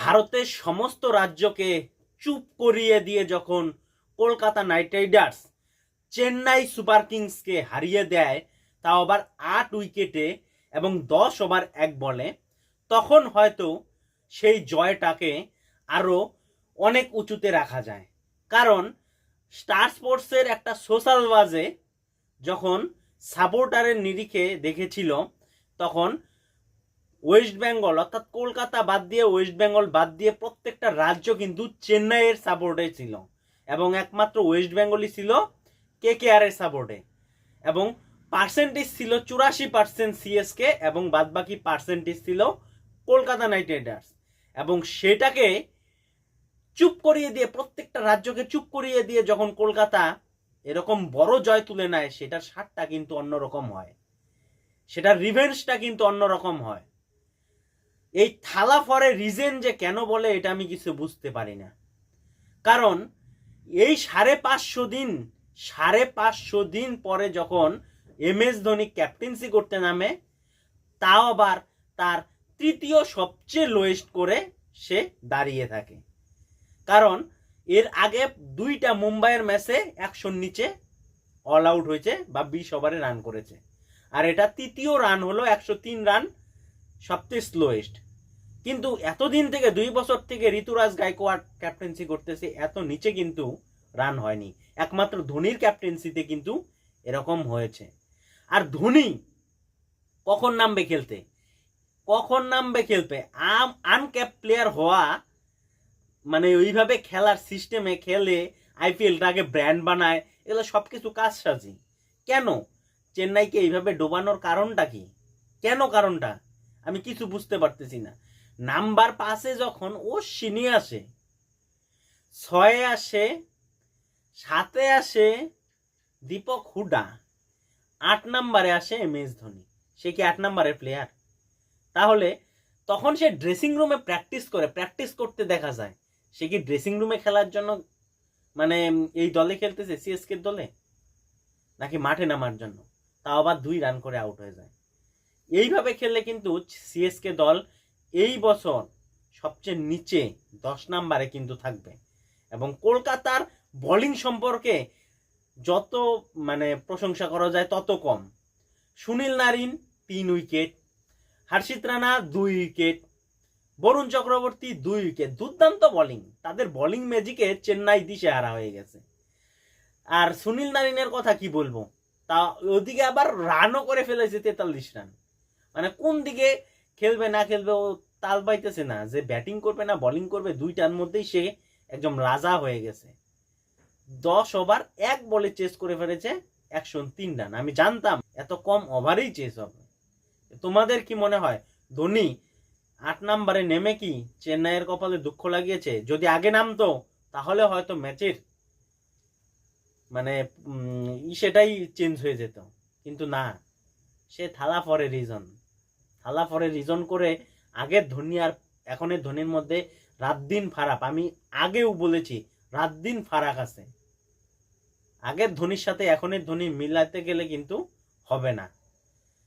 ভারতের সমস্ত রাজ্যকে চুপ করিয়ে দিয়ে যখন Kolkata Knight Riders Chennai Super কিংসকে হারিয়ে দেয়, তাও আবার আট উইকেটে এবং দশ ওভার এক বলে, তখন হয়তো সেই জয়টাকে আরও অনেক উঁচুতে রাখা যায়। কারণ স্টার স্পোর্টসের একটা সোশ্যাল ওয়াজে যখন সাপোর্টারের নিরিখে দেখেছিল, তখন ওয়েস্ট বেঙ্গল অর্থাৎ কলকাতা বাদ দিয়ে ওয়েস্ট বেঙ্গল বাদ দিয়ে প্রত্যেকটা রাজ্য কিন্তু চেন্নাইয়ের সাপোর্টে ছিল। এবং একমাত্র ওয়েস্ট বেঙ্গলই ছিল কে কে আর এর সাপোর্টে এবং পার্সেন্টেজ ছিল চুরাশি পার্সেন্ট সিএসকে এবং বাদবাকি পার্সেন্টেজ ছিল কলকাতা নাইট রাইডার্স এবং সেটাকে চুপ করিয়ে দিয়ে, প্রত্যেকটা রাজ্যকে চুপ করিয়ে দিয়ে যখন কলকাতা এরকম বড় জয় তুলে নেয়, সেটার স্বাদটা কিন্তু অন্যরকম হয়। সেটার রিভেঞ্জটা কিন্তু অন্যরকম হয়। এই থালা ফরে রিজেন যে কেন বলে এটা আমি কিছু বুঝতে পারি না। কারণ এই সাড়ে পাঁচশো দিন, সাড়ে পাঁচশো দিন পরে যখন এম এস ধোনি ক্যাপ্টেন্সি করতে নামে, তাও আবার তার তৃতীয় সবচেয়ে লোয়েস্ট করে সে দাঁড়িয়ে থাকে। কারণ এর আগে দুইটা মুম্বাইয়ের ম্যাচে একশোর নিচে অল আউট হয়েছে বা বিশ ওভারে রান করেছে। আর এটা তৃতীয় রান হলো একশো তিন রান সবচেয়ে স্লোয়েস্ট কিন্তু এতদিন থেকে দুই বছর থেকে ঋতুরাজ গায়কোয়াড় ক্যাপ্টেন্সি করতেছে, এত নিচে কিন্তু রান হয়নি। একমাত্র ধোনির ক্যাপ্টেন্সিতে কিন্তু এরকম হয়েছে। আর ধোনি কখন নামবে খেলতে? কখন নামবে খেলতে? আম আনক্যাপ প্লেয়ার হওয়া মানে ওইভাবে খেলার সিস্টেমে খেলে আইপিএলটাকে ব্র্যান্ড বানায়, এগুলো সব কিছু কাজ সাজি কেন? চেন্নাইকে এইভাবে ডোবানোর কারণটা কি? কেন কারণটা? আমি কিছু বুঝতে পারতেছি না। নাম্বার পাঁচে যখন ও সিনি আসে, ছয়ে আসে, সাতে আসে দীপক হুডা, আট নাম্বারে আসে এম এস ধোনি। সে কি আট নাম্বারের প্লেয়ার তাহলে তখন সে ড্রেসিং রুমে প্র্যাকটিস করে প্র্যাকটিস করতে দেখা যায়। সে কি ড্রেসিং রুমে খেলার জন্য মানে এই দলে খেলতেছে সিএসকে দলে? নাকি মাঠে নামার জন্য? তাও আবার দুই রান করে আউট হয়ে যায়। এইভাবে খেললে কিন্তু সিএসকে দল এই বছর সবচেয়ে নিচে দশ নাম্বারে কিন্তু থাকবে। এবং কলকাতার বোলিং সম্পর্কে যত মানে প্রশংসা করা যায় তত কম। সুনীল নারিন তিন উইকেট, হর্ষিত রানা দুই উইকেট, বরুণ চক্রবর্তী দুই উইকেট, দুর্দান্ত বোলিং তাদের বোলিং ম্যাজিকে চেন্নাই দিশে হারা হয়ে গেছে। আর সুনীল নারিনের কথা কি বলব? তা ওদিকে আবার রানও করে ফেলেছে তেতাল্লিশ রান মানে কোন দিকে খেলবে, না খেলবে, ও তাল পাইতেছে না। যে ব্যাটিং করবে না বোলিং করবে, দুইটার মধ্যেই সে একদম রাজা হয়ে গেছে। দশ ওভার এক বলে চেস করে ফেলেছে, একশো তিন রান আমি জানতাম, এত কম ওভারেই চেস হবে। তোমাদের কি মনে হয়? ধোনি, আট নাম্বারে নেমে কি চেন্নাইয়ের কপালে দুঃখ লাগিয়েছে? যদি আগে নামতো, তাহলে হয়তো ম্যাচের মানে সেটাই চেঞ্জ হয়ে যেত। কিন্তু না, সে থালা ফরে রিজন থালা পরে রিজন করে আগের ধোনি আর এখনের ধোনির মধ্যে রাত দিন ফারাক। আমি আগেও বলেছি রাত দিন ফারাক আছে। আগের ধোনির সাথে এখনের ধোনি মিলাতে গেলে কিন্তু হবে না।